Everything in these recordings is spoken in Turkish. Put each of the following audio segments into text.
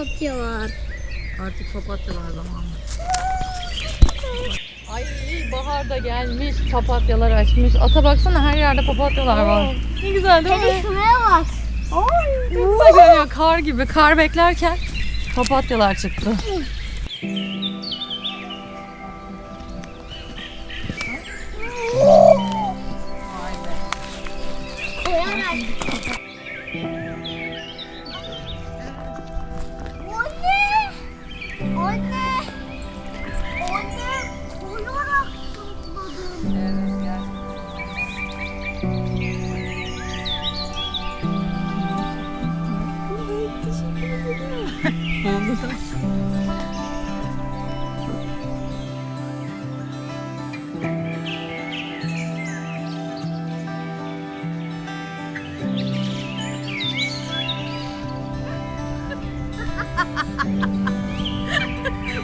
papatya var. Artık papatyalar zamanı. Ay bahar da gelmiş, papatyalar açmış. Ata baksana her yerde papatyalar var. Ne güzel değil Hele mi? şuraya bak. Ay, ne güzel görünüyor kar gibi. Kar beklerken papatyalar çıktı.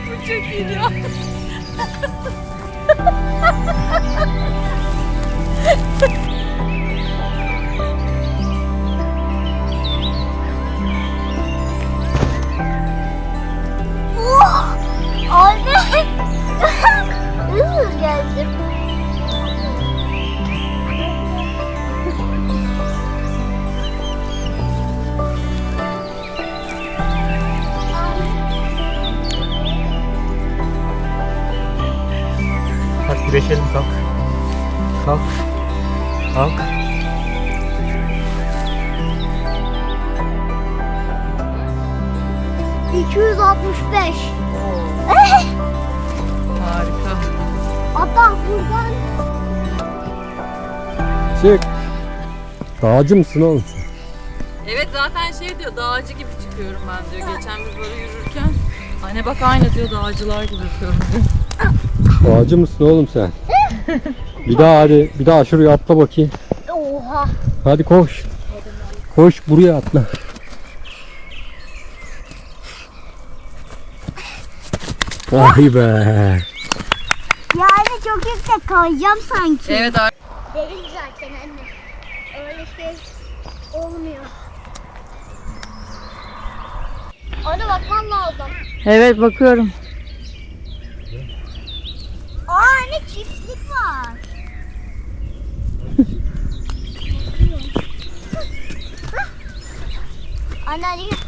Bu çok iyi ya. 265. Harika. Hatta buradan... Çık. Dağcı mısın oğlum? Evet zaten şey diyor dağcı gibi çıkıyorum ben diyor. Geçen biz böyle yürürken anne bak aynı diyor dağcılar gibi yapıyorum diyor. Dağcı mısın oğlum sen? bir daha hadi bir daha şuraya atla bakayım. Oha. Hadi koş. Koş buraya atla. Vay be. Yani çok yüksek kayacağım sanki. Evet ar- Değil zaten anne. Öyle şey olmuyor. Ona bakman lazım. Evet bakıyorum. Aa anne çiftlik var. anne hadi gel.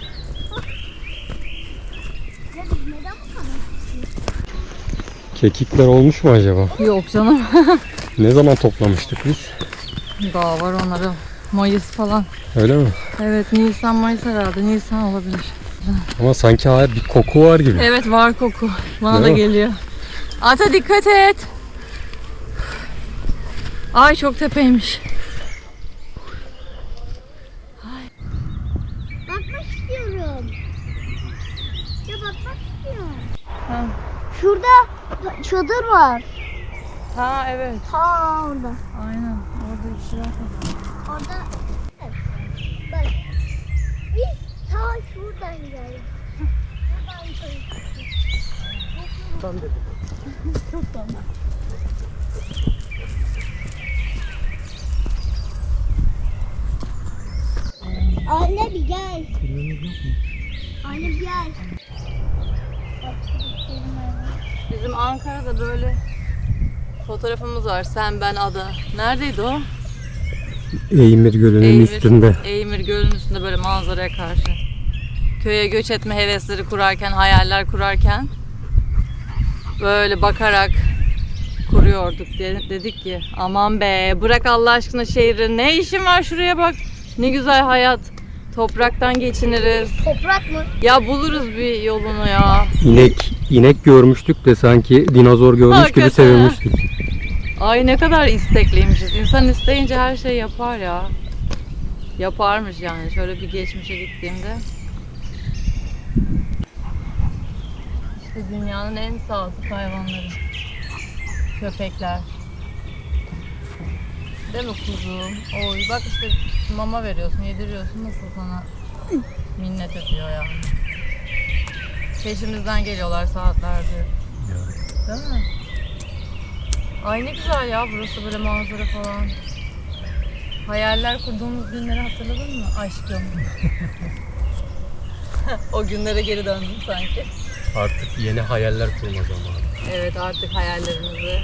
Ya biz neden bu kadar? Kekikler olmuş mu acaba? Yok canım. Ne zaman toplamıştık biz? Daha var onları. Mayıs falan. Öyle mi? Evet Nisan Mayıs herhalde. Nisan olabilir. Ama sanki hala bir koku var gibi. Evet var koku. Bana da Değil mi? geliyor. Ata dikkat et. Ay çok tepeymiş. Ha. Şurada çadır var. Ha evet. Ta orada. Aynen. Orada bir şeyler Orada. Evet. Bak. Biz ta şuradan geldik. Buradan. Tam dedim. Anne bir gel. Anne bir gel. Bak. Bizim Ankara'da böyle fotoğrafımız var. Sen, ben, Ada. Neredeydi o? Eymir Gölü'nün Eymir- üstünde. Eymir Gölü'nün üstünde böyle manzaraya karşı. Köye göç etme hevesleri kurarken, hayaller kurarken böyle bakarak kuruyorduk. De- dedik ki aman be bırak Allah aşkına şehri ne işin var şuraya bak. Ne güzel hayat. Topraktan geçiniriz. Toprak mı? Ya buluruz bir yolunu ya. İnek, inek görmüştük de sanki dinozor görmüş gibi sevinmiştik. Ay ne kadar istekliymişiz. İnsan isteyince her şey yapar ya. Yaparmış yani. Şöyle bir geçmişe gittiğimde. İşte dünyanın en sadık hayvanları. Köpekler. Değil mi kuzum? Oy bak işte mama veriyorsun, yediriyorsun. Nasıl sana minnet ediyor yani. Peşimizden geliyorlar saatlerdir. Değil mi? Ay ne güzel ya burası böyle manzara falan. Hayaller kurduğumuz günleri hatırladın mı aşkım? o günlere geri döndüm sanki. Artık yeni hayaller kurma zamanı. Evet artık hayallerimizi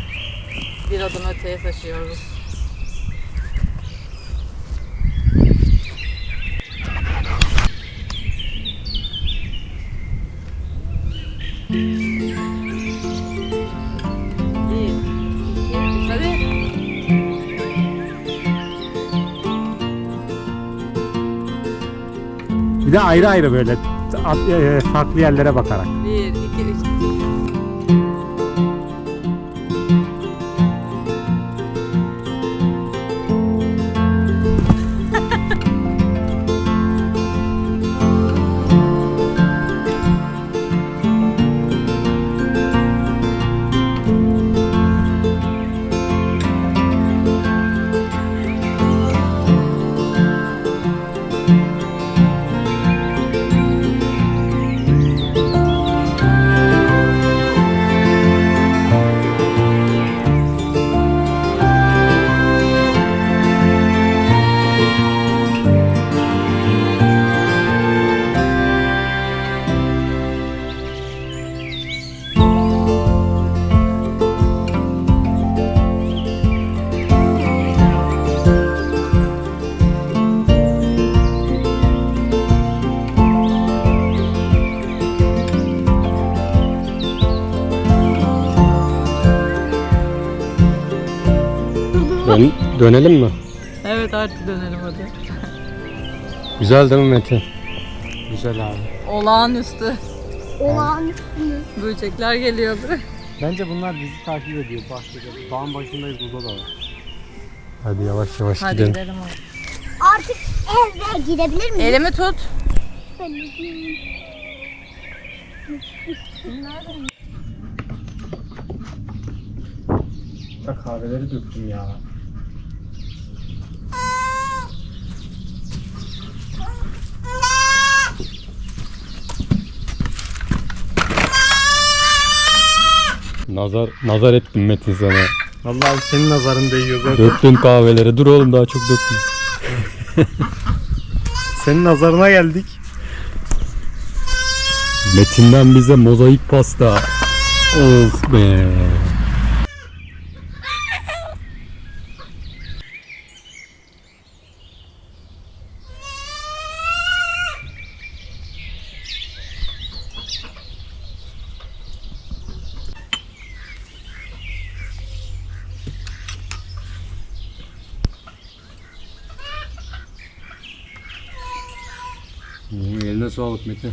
bir adım öteye taşıyoruz. Bir, de ayrı ayrı böyle e, farklı yerlere bakarak. Dön, dönelim mi? Evet artık dönelim hadi. Güzel değil mi Metin? Güzel abi. Olağanüstü Olağanüstü. böcekler geliyor buraya. Bence bunlar bizi takip ediyor bahçede. Dağın başındayız burada da var. Hadi yavaş yavaş Hadi gidelim. gidelim hadi. Artık eve gidebilir miyiz? Elimi tut. Kahveleri döktüm ya. Nazar nazar ettim Metin sana. Vallahi senin nazarın değiyor zaten. Döktün kahveleri. Dur oğlum daha çok dökme. Senin nazarına geldik. Metin'den bize mozaik pasta. Of be. Sağlık Metin.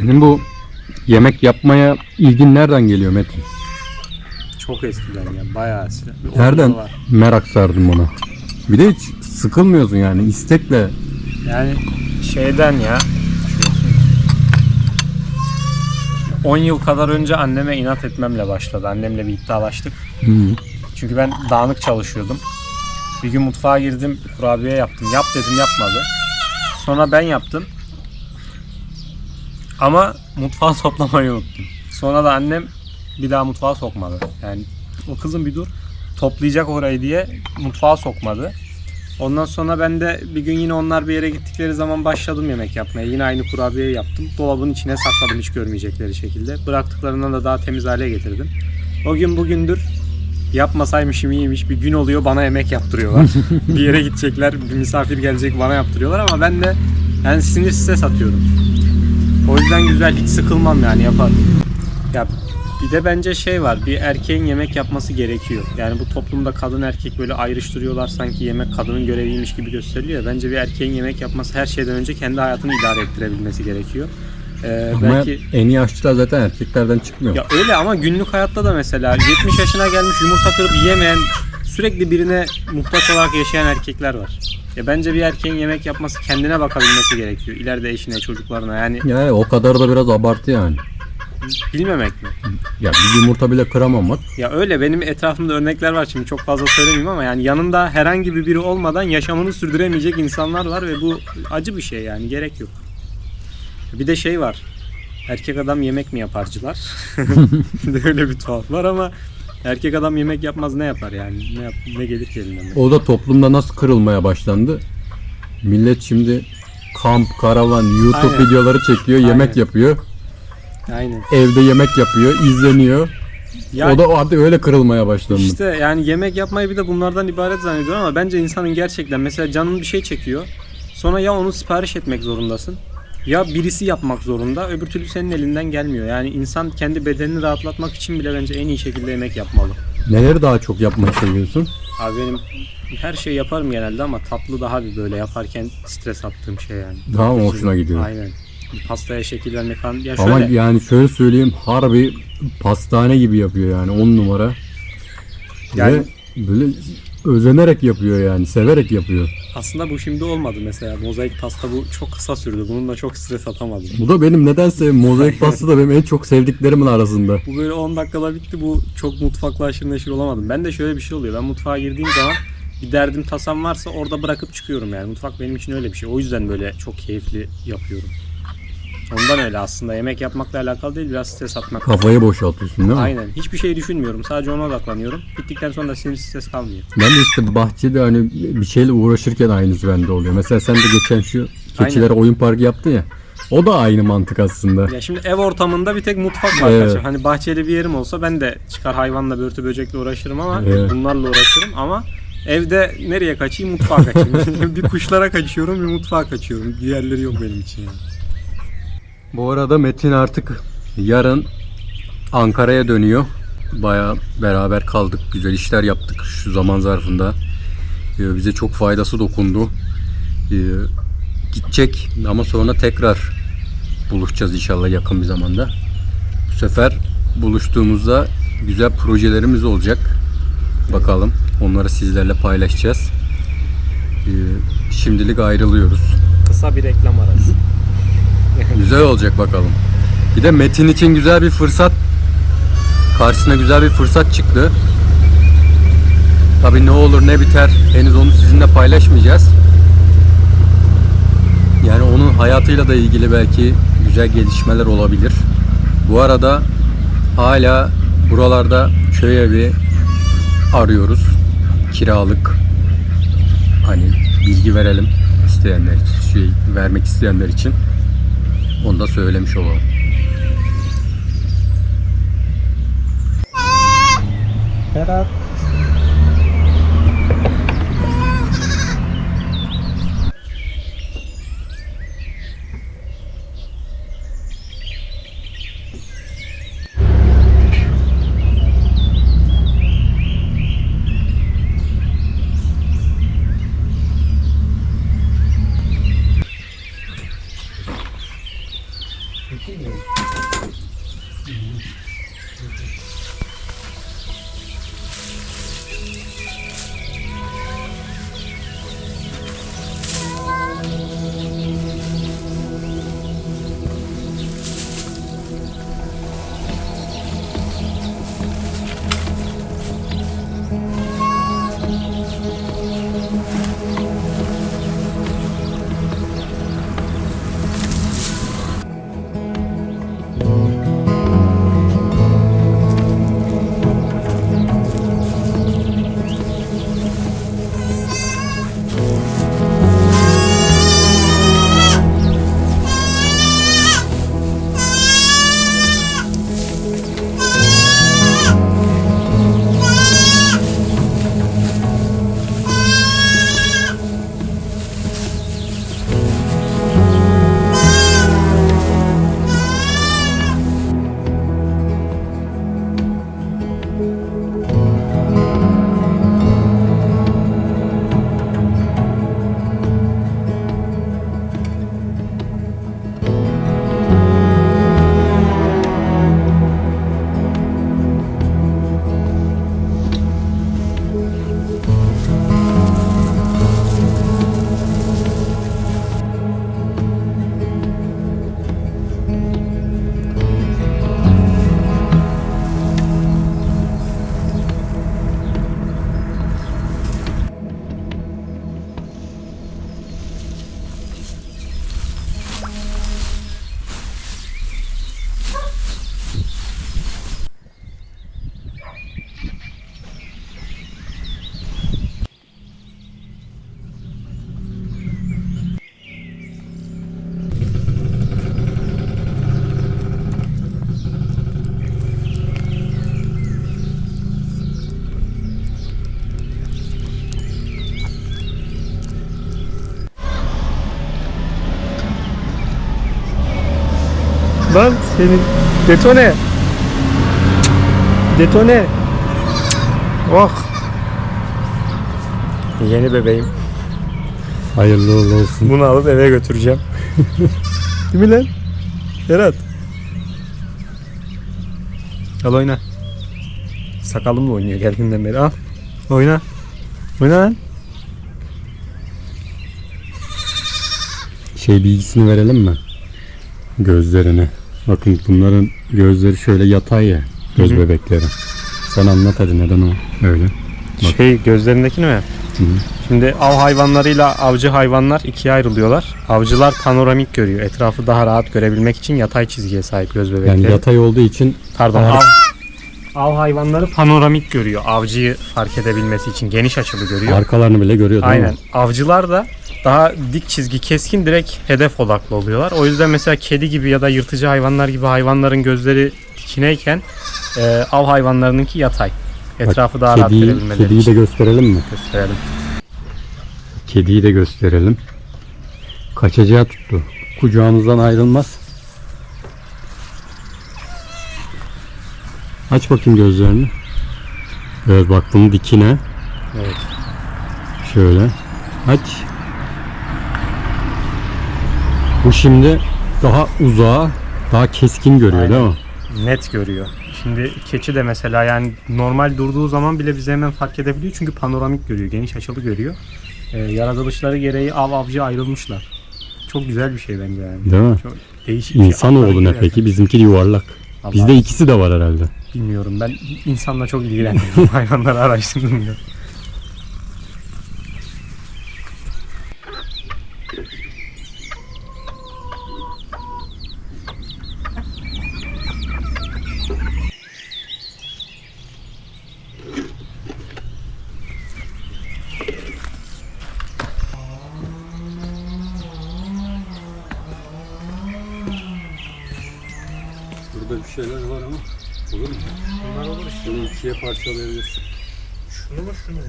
Senin bu yemek yapmaya ilgin nereden geliyor Metin? Çok eskiden ya bayağı eskiden. Bir Nereden var. merak sardım ona? Bir de hiç sıkılmıyorsun yani istekle. Yani şeyden ya. şu- 10 yıl kadar önce anneme inat etmemle başladı. Annemle bir iddialaştık. Hı. Çünkü ben dağınık çalışıyordum. Bir gün mutfağa girdim, kurabiye yaptım. Yap dedim yapmadı. Sonra ben yaptım. Ama mutfağı toplamayı unuttum. Sonra da annem bir daha mutfağa sokmadı. Yani o kızım bir dur toplayacak orayı diye mutfağa sokmadı. Ondan sonra ben de bir gün yine onlar bir yere gittikleri zaman başladım yemek yapmaya. Yine aynı kurabiyeyi yaptım. Dolabın içine sakladım hiç görmeyecekleri şekilde. Bıraktıklarından da daha temiz hale getirdim. O gün bugündür yapmasaymışım iyiymiş. Bir gün oluyor bana yemek yaptırıyorlar. bir yere gidecekler, bir misafir gelecek bana yaptırıyorlar ama ben de yani sinir stres atıyorum. O yüzden güzel hiç sıkılmam yani yaparım. Ya bir de bence şey var. Bir erkeğin yemek yapması gerekiyor. Yani bu toplumda kadın erkek böyle ayrıştırıyorlar sanki yemek kadının göreviymiş gibi gösteriliyor. Bence bir erkeğin yemek yapması her şeyden önce kendi hayatını idare ettirebilmesi gerekiyor. Ee, Ama belki en iyi aşçılar zaten erkeklerden çıkmıyor. ya öyle ama günlük hayatta da mesela 70 yaşına gelmiş yumurta kırıp yemeyen sürekli birine muhtaç olarak yaşayan erkekler var. Ya bence bir erkeğin yemek yapması kendine bakabilmesi gerekiyor. İleride eşine, çocuklarına yani Yani o kadar da biraz abartı yani. bilmemek mi? Ya bir yumurta bile kıramamak. Ya öyle benim etrafımda örnekler var şimdi çok fazla söylemeyeyim ama yani yanında herhangi bir biri olmadan yaşamını sürdüremeyecek insanlar var ve bu acı bir şey yani gerek yok. Bir de şey var. Erkek adam yemek mi yaparcılar? bir de öyle bir tuhaf var ama erkek adam yemek yapmaz ne yapar yani? Ne, yap, ne gelir ki elinden? O da toplumda nasıl kırılmaya başlandı? Millet şimdi kamp, karavan, YouTube Aynen. videoları çekiyor, yemek Aynen. yapıyor. Aynen. Evde yemek yapıyor, izleniyor. Ya O da artık öyle kırılmaya başlandı. İşte yani yemek yapmayı bir de bunlardan ibaret zannediyor ama bence insanın gerçekten mesela canın bir şey çekiyor. Sonra ya onu sipariş etmek zorundasın ya birisi yapmak zorunda öbür türlü senin elinden gelmiyor. Yani insan kendi bedenini rahatlatmak için bile bence en iyi şekilde yemek yapmalı. Neleri daha çok yapmayı seviyorsun? Abi benim her şeyi yaparım genelde ama tatlı daha bir böyle yaparken stres attığım şey yani. Daha mı hoşuna gidiyor? Aynen. Bir pastaya şekil vermek falan. Ya Ama şöyle, yani şöyle söyleyeyim harbi pastane gibi yapıyor yani on numara. Yani- Ve böyle özenerek yapıyor yani severek yapıyor. aslında bu şimdi olmadı mesela. Mozaik pasta bu çok kısa sürdü. Bununla çok stres atamadım. Bu da benim nedense mozaik pasta da benim en çok sevdiklerimin arasında. Bu böyle 10 dakikada bitti. Bu çok mutfakla aşırı neşir olamadım. Ben de şöyle bir şey oluyor. Ben mutfağa girdiğim zaman bir derdim tasam varsa orada bırakıp çıkıyorum yani. Mutfak benim için öyle bir şey. O yüzden böyle çok keyifli yapıyorum. Ondan öyle aslında. Yemek yapmakla alakalı değil. Biraz stres atmak. Kafayı boşaltıyorsun değil mi? Aynen. Hiçbir şey düşünmüyorum. Sadece ona odaklanıyorum. Bittikten sonra da sinir stres kalmıyor. Ben de işte bahçede hani bir şeyle uğraşırken aynısı bende oluyor. Mesela sen de geçen şu keçilere oyun parkı yaptın ya. O da aynı mantık aslında. Ya şimdi ev ortamında bir tek mutfak var. Evet. Hani bahçeli bir yerim olsa ben de çıkar hayvanla börtü böcekle uğraşırım ama Evet. bunlarla uğraşırım ama evde nereye kaçayım mutfağa kaçayım. bir kuşlara kaçıyorum bir mutfağa kaçıyorum. Diğerleri yok benim için yani. Bu arada Metin artık yarın Ankara'ya dönüyor. Baya beraber kaldık. Güzel işler yaptık şu zaman zarfında. Ee, Bize çok faydası dokundu. Ee, Gidecek ama sonra tekrar buluşacağız inşallah yakın bir zamanda. Bu sefer buluştuğumuzda güzel projelerimiz olacak. Bakalım. Onları sizlerle paylaşacağız. Ee, Şimdilik ayrılıyoruz. Kısa bir reklam arası. Güzel olacak bakalım. Bir de Metin için güzel bir fırsat karşısına güzel bir fırsat çıktı. Tabii ne olur ne biter henüz onu sizinle paylaşmayacağız. Yani onun hayatıyla da ilgili belki güzel gelişmeler olabilir. Bu arada hala buralarda köy evi arıyoruz. Kiralık. Hani bilgi verelim isteyenler için, şey vermek isteyenler için. Onu da söylemiş olalım. Ferhat. Lan senin detone. Detone. Oh. Yeni bebeğim. Hayırlı uğurlu olsun. Bunu alıp eve götüreceğim. Değil mi lan? Ferhat. Al oyna. Sakalımla oynuyor geldiğinden beri. Al. Oyna. Oyna lan. Şey bilgisini verelim mi? Gözlerine. Bakın bunların gözleri şöyle yatay ya. Göz Hı hı. bebekleri. Sen anlat hadi neden o öyle. Bak. Şey gözlerindekini mi? Hı hı. Şimdi av hayvanlarıyla avcı hayvanlar ikiye ayrılıyorlar. Avcılar panoramik görüyor. Etrafı daha rahat görebilmek için yatay çizgiye sahip göz bebekleri. Yani yatay olduğu için Pardon. Av, av hayvanları panoramik görüyor. Avcıyı fark edebilmesi için geniş açılı görüyor. arkalarını bile görüyor değil Aynen. mi? Avcılar da daha dik çizgi keskin direkt hedef odaklı oluyorlar. O yüzden mesela kedi gibi ya da yırtıcı hayvanlar gibi hayvanların gözleri dikineyken e, av hayvanlarınınki yatay. Etrafı daha rahat Kediyi, görebilmeleri kediyi de için gösterelim mi? gösterelim. Kediyi de gösterelim. Kaçacağı tuttu. Kucağımızdan ayrılmaz. Aç bakayım gözlerini. Evet bak bunun dikine. Evet. Şöyle. Aç. Bu şimdi daha uzağa, daha keskin görüyor Aynen. değil mi? Net görüyor. Şimdi keçi de mesela yani normal durduğu zaman bile bizi hemen fark edebiliyor çünkü panoramik görüyor, geniş açılı görüyor. Ee, yaratılışları gereği av avcı ayrılmışlar. Çok güzel bir şey bence yani. Değil mi? Çok değişik bir şey. İnsanoğlu ne peki? Bizimki yuvarlak. Allah Bizde ikisi de var herhalde. Bilmiyorum ben insanla çok ilgileniyorum. Hayvanları araştırdım Burada bir şeyler var ama olur mu? Bunlar olur işte. Bunu ikiye parçalayabilirsin. Şunu mu şunu mu?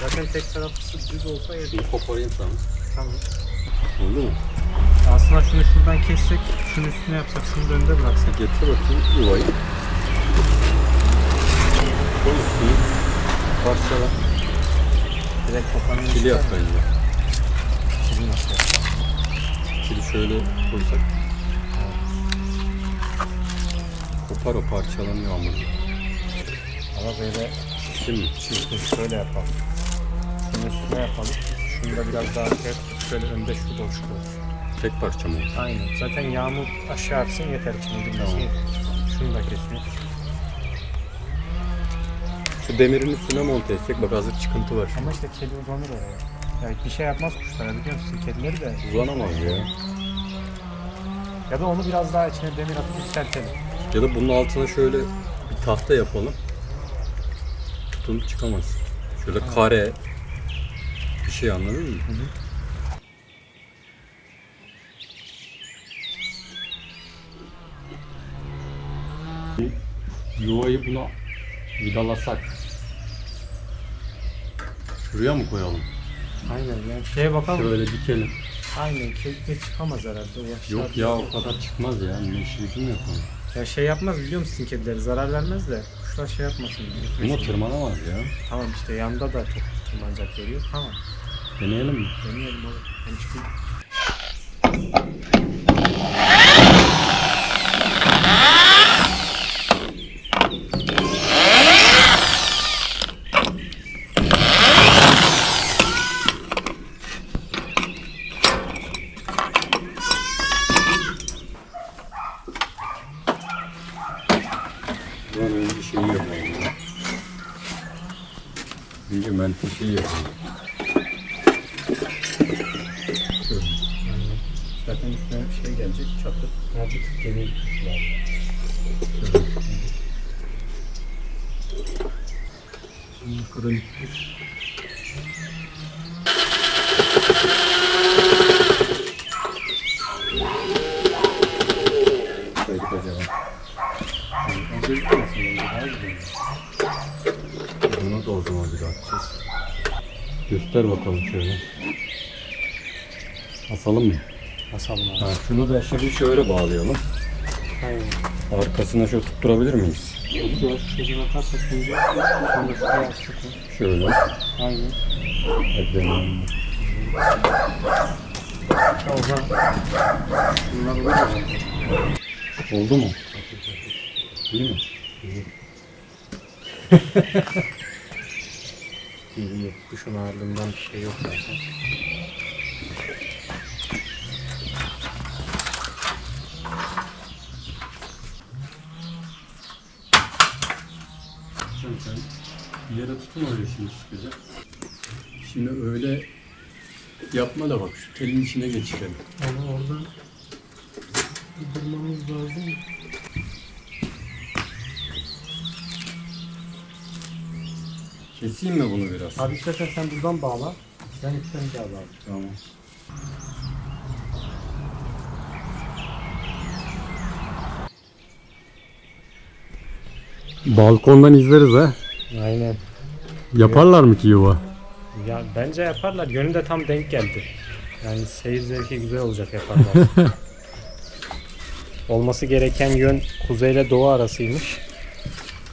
Zaten tek tarafı düz olsa yeter. Bunu koparayım sana. Tamam. Oldu mu? Aslında şunu şuradan kessek, şunun üstüne yapsak, şunu da önde bıraksak. Getir bakayım yuvayı. Koy üstüne. Parçala. Direkt kopanın Kili yap bence. Kili nasıl yapsak? Kili şöyle koysak. Kopar o parçalanıyor hamur. Ama böyle Şimdi çizgi şöyle yapalım. Şunun üstüne yapalım. Şunu da biraz daha sert, şöyle önde şu boşluk olsun. tek parça mı? Aynen. Zaten yağmur aşağı aksın yeter içine girmesi. Tamam. yeter. Şunu da kesiyor. Şu demirin üstüne monte etsek bak hazır çıkıntı var. Ama işte kedi uzanır oraya. Yani bir şey yapmaz kuşlara biliyor musun? Kedileri de. Uzanamaz ya. Ya da onu biraz daha içine demir atıp yükseltelim. Ya da bunun altına şöyle bir tahta yapalım. Tutunup çıkamaz. Şöyle kare bir şey anladın mı? Yuvayı buna vidalasak. Şuraya mı koyalım? Aynen yani şeye bakalım. Şöyle dikelim. Aynen kedi çıkamaz herhalde. O Yok ya o kadar çıkmaz ya. Ne işi gücü mü yapalım? Ya şey yapmaz biliyor musun kedileri zarar vermez de kuşlar şey yapmasın. Ama tırmanamaz ya. Tamam işte yanda da çok tırmanacak görüyor. Tamam. Deneyelim mi? Deneyelim oğlum. Ben çıkayım. Ulan önce şeyi yapalım ya. Önce menteşeyi yapalım. Zaten üstüne bir şey gelecek çatı. Azıcık geri lazım. Şimdi kroniktir. Kayıt acaba. Buna da o zaman bir atacağız. Göster bakalım şöyle. Asalım mı? Basalım abi. Ha, şunu da şimdi şöyle bağlayalım. Aynen. Arkasına şöyle tutturabilir miyiz? Yok, çocuğuna atarsak önce sonra şuraya astık. Şöyle. Aynen. Hadi bunlar olur mu? Oldu mu? İyi mi? İyi iyi. Kuşun ağırlığından bir şey yok zaten. Sen yere tutun öyle şimdi sıkıca. Şimdi öyle yapma da bak şu telin içine geçirelim. Ama orada durmamız lazım. Keseyim mi bunu biraz? Abi istersen sen buradan bağla. Ben bir daha bağla. Tamam. Balkondan izleriz ha. Aynen. Yaparlar mı ki yuva? Ya bence yaparlar. Yönü de tam denk geldi. Yani seyir zevki güzel olacak yaparlar. Olması gereken yön kuzeyle doğu arasıymış.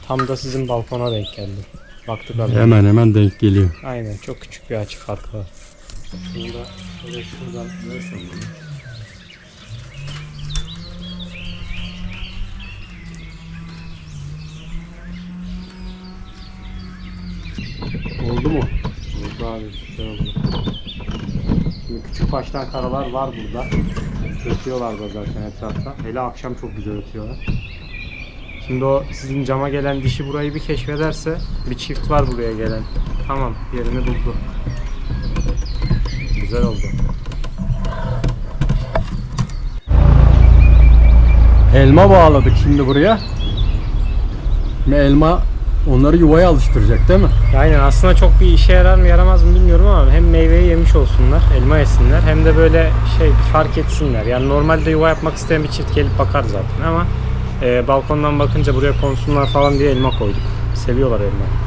Tam da sizin balkona denk geldi. Baktık önce. Hemen hemen denk geliyor. Aynen çok küçük bir açı farkı var. Şunu da şöyle şuradan Oldu mu? Oldu abi. Güzel oldu. Şimdi küçük baştan karalar var burada. Ötüyorlar da zaten etrafta. Hele akşam çok güzel ötüyorlar. Şimdi o sizin cama gelen dişi burayı bir keşfederse bir çift var buraya gelen. Tamam yerini buldu. Güzel oldu. Elma bağladık şimdi buraya. Şimdi elma onları yuvaya alıştıracak değil mi? Aynen aslında çok bir işe yarar mı yaramaz mı bilmiyorum ama hem meyveyi yemiş olsunlar, elma yesinler hem de böyle şey fark etsinler. Yani normalde yuva yapmak isteyen bir çift gelip bakar zaten ama e, balkondan bakınca buraya konsunlar falan diye elma koyduk. Seviyorlar elmayı.